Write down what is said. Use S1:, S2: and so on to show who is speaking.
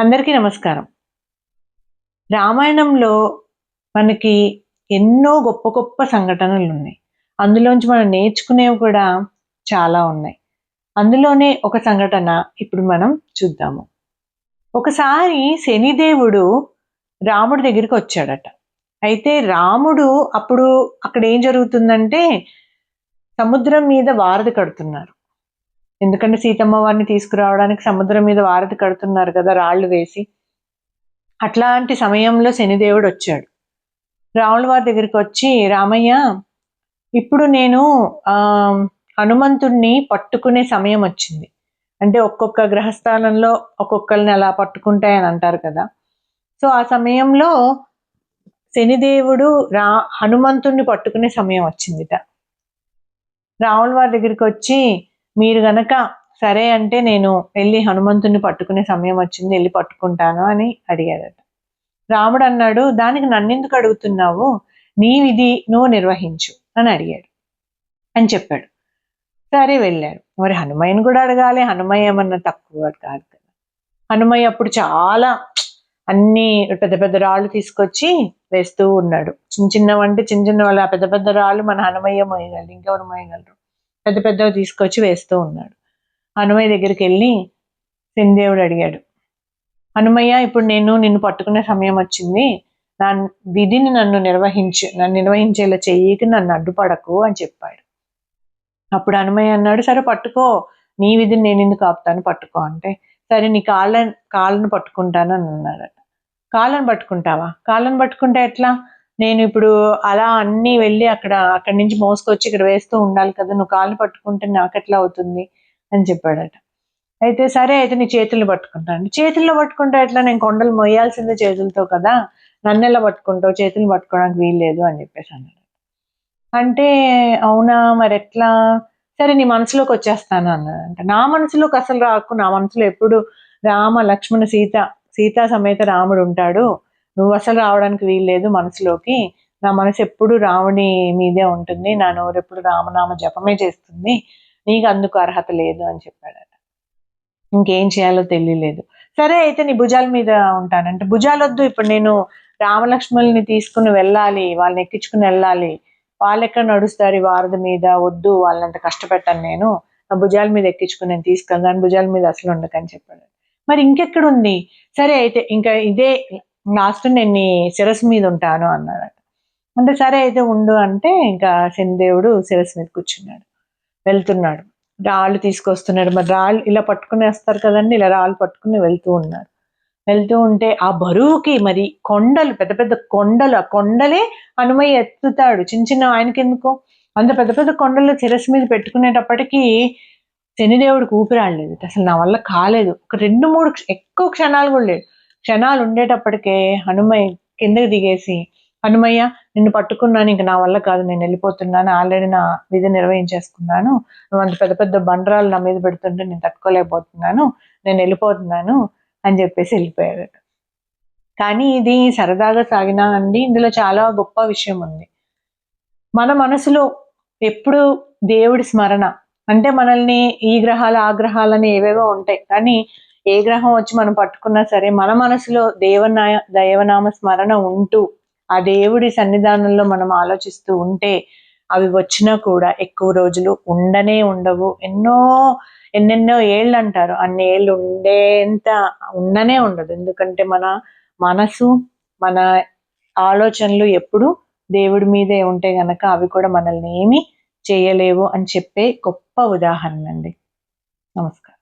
S1: అందరికీ నమస్కారం. రామాయణంలో మనకి ఎన్నో గొప్ప గొప్ప సంఘటనలు ఉన్నాయి అందులోంచి మనం నేర్చుకునేవి కూడా చాలా ఉన్నాయి. అందులోనే ఒక సంఘటన ఇప్పుడు మనం చూద్దాము. ఒకసారి శనిదేవుడు రాముడి దగ్గరికి వచ్చాడట. అయితే రాముడు అప్పుడు అక్కడ ఏం జరుగుతుందంటే సముద్రం మీద వారధి కడుతున్నారు. ఎందుకంటే సీతమ్మ వారిని తీసుకురావడానికి సముద్రం మీద వారధి కడుతున్నారు కదా రాళ్ళు వేసి. అట్లాంటి సమయంలో శనిదేవుడు వచ్చాడు. రాముల వారి దగ్గరికి వచ్చి రామయ్య ఇప్పుడు నేను ఆ హనుమంతుణ్ణి పట్టుకునే సమయం వచ్చింది. అంటే ఒక్కొక్క గ్రహస్థానంలో ఒక్కొక్కరిని అలా పట్టుకుంటాయని అంటారు కదా. సో ఆ సమయంలో శనిదేవుడు రా హనుమంతుణ్ణి పట్టుకునే సమయం వచ్చిందిట. రాముల వారి దగ్గరికి వచ్చి మీరు గనక సరే అంటే నేను వెళ్ళి హనుమంతుని పట్టుకునే సమయం వచ్చింది వెళ్ళి పట్టుకుంటాను అని అడిగాడట రాముడు అన్నాడు దానికి నన్నెందుకు అడుగుతున్నావు? నీ విధి నువ్వు నిర్వహించు అని అడిగాడు. అని చెప్పాడు. సరే వెళ్ళాడు. మరి హనుమయ్యను కూడా అడగాలి. హనుమయ్య ఏమన్నా తక్కువ కాదు కదా. హనుమయ్య అప్పుడు చాలా అన్ని పెద్ద పెద్ద రాళ్ళు తీసుకొచ్చి వేస్తూ ఉన్నాడు. చిన్న చిన్న అంటే చిన్న చిన్న వాళ్ళ పెద్ద పెద్ద రాళ్ళు మన హనుమయ్య మోయగలరు ఇంకెవరు మోయగలరు? పెద్ద పెద్దవి తీసుకొచ్చి వేస్తూ ఉన్నాడు. హనుమయ్య దగ్గరికి వెళ్ళి సిందేవుడు అడిగాడు హనుమయ్య ఇప్పుడు నేను నిన్ను పట్టుకునే సమయం వచ్చింది. నా విధిని నన్ను నిర్వహించు నన్ను నిర్వహించేలా చెయ్యికి నన్ను అడ్డుపడకు అని చెప్పాడు. అప్పుడు హనుమయ్య అన్నాడు సరే పట్టుకో. నీ విధిని నేను ఎందుకు ఆపుతాను పట్టుకో అంటే సరే నీ కాళ్ళ కాళ్ళను పట్టుకుంటాను అని అన్నాడట. కాళ్ళను పట్టుకుంటావా? కాళ్ళను పట్టుకుంటే ఎట్లా? నేను ఇప్పుడు అలా అన్ని వెళ్ళి అక్కడ అక్కడి నుంచి మోసుకొచ్చి ఇక్కడ వేస్తూ ఉండాలి కదా నువ్వు కాళ్ళు పట్టుకుంటే నాకు ఎట్లా అవుతుంది అని చెప్పాడట. అయితే సరే అయితే నీ చేతులు పట్టుకుంటాను చేతుల్లో పట్టుకుంటే ఎట్లా? నేను కొండలు మొయ్యాల్సిందే చేతులతో కదా నన్ను ఎలా పట్టుకుంటావు? చేతులు పట్టుకోవడానికి వీల్లేదు అని చెప్పేసి అన్నాడు. అంటే అవునా మరి ఎట్లా? సరే నీ మనసులోకి వచ్చేస్తాను అన్నాడంట నా మనసులోకి అసలు రాకు నా మనసులో ఎప్పుడు రామ లక్ష్మణ సీత సీతా సమేత రాముడు ఉంటాడు. నువ్వు అసలు రావడానికి వీల్లేదు మనసులోకి. నా మనసు ఎప్పుడు రాముని మీదే ఉంటుంది. నా నోరు ఎప్పుడు రామనామ జపమే చేస్తుంది. నీకు అందుకు అర్హత లేదు అని చెప్పాడట. ఇంకేం చేయాలో తెలియలేదు. సరే అయితే నీ భుజాల మీద ఉంటానంటే. భుజాలు వద్దు ఇప్పుడు నేను రామలక్ష్మణుల్ని తీసుకుని వెళ్ళాలి. వాళ్ళని ఎక్కించుకుని వెళ్ళాలి. వాళ్ళు ఎక్కడ నడుస్తారు? వారధి మీద వద్దు. వాళ్ళంత కష్టపెట్టాను నేను. నా భుజాల మీద ఎక్కించుకుని నేను తీసుకెళ్తాను. భుజాల మీద అసలు ఉండకని చెప్పాడు. మరి ఇంకెక్కడ ఉంది సరే అయితే ఇంకా ఇదే లాస్ట్ నేను నీ శిరస్సు మీద ఉంటాను అన్నాడట. అంటే సరే అయితే ఉండు అంటే ఇంకా శనిదేవుడు శిరస్సు మీద కూర్చున్నాడు. వెళ్తున్నాడు. రాళ్ళు తీసుకొస్తున్నాడు. మరి రాళ్ళు ఇలా పట్టుకుని వస్తారు కదండి. ఇలా రాళ్ళు పట్టుకుని వెళ్తూ ఉన్నారు. వెళ్తూ ఉంటే ఆ బరువుకి మరి కొండలు పెద్ద పెద్ద కొండలు ఆ కొండలే హనుమయ్య ఎత్తుతాడు. చిన్న చిన్న ఆయనకి ఎందుకో అంత పెద్ద పెద్ద కొండలు శిరస్సు మీద పెట్టుకునేటప్పటికీ శనిదేవుడికి ఊపిరాడలేదు. అసలు నా వల్ల కాలేదు. ఒక రెండు మూడు ఎక్కువ క్షణాలు కూడా లేదు. క్షణాలు ఉండేటప్పటికే హనుమయ్య కిందకి దిగేసి హనుమయ్య నిన్ను పట్టుకున్నాను ఇంక నా వల్ల కాదు నేను వెళ్ళిపోతున్నాను ఆల్రెడీ నా విధి నిర్వహించేసుకున్నాను నువ్వు అంత పెద్ద పెద్ద బండరాలు నా మీద పెడుతుంటే నేను తట్టుకోలేకపోతున్నాను నేను వెళ్ళిపోతున్నాను అని చెప్పేసి వెళ్ళిపోయాడు. కానీ ఇది సరదాగా సాగినా అండి. ఇందులో చాలా గొప్ప విషయం ఉంది. మన మనసులో ఎప్పుడు దేవుడి స్మరణ అంటే మనల్ని ఈ గ్రహాలు ఆ గ్రహాలని ఏవేవో ఉంటాయి. కానీ ఏ గ్రహం వచ్చి మనం పట్టుకున్నా సరే మన మనసులో దేవనా దైవనామ స్మరణ ఉంటూ ఆ దేవుడి సన్నిధానంలో మనం ఆలోచిస్తూ ఉంటే అవి వచ్చినా కూడా ఎక్కువ రోజులు ఉండనే ఉండవు. ఎన్నో ఎన్నెన్నో ఏళ్ళు అంటారు అన్ని ఏళ్ళు ఉండేంత ఉండనే ఉండదు. ఎందుకంటే మన మనసు మన ఆలోచనలు ఎప్పుడు దేవుడి మీదే ఉంటే గనక అవి కూడా మనల్ని ఏమి చేయలేవు అని చెప్పే గొప్ప ఉదాహరణ అండి నమస్కారం.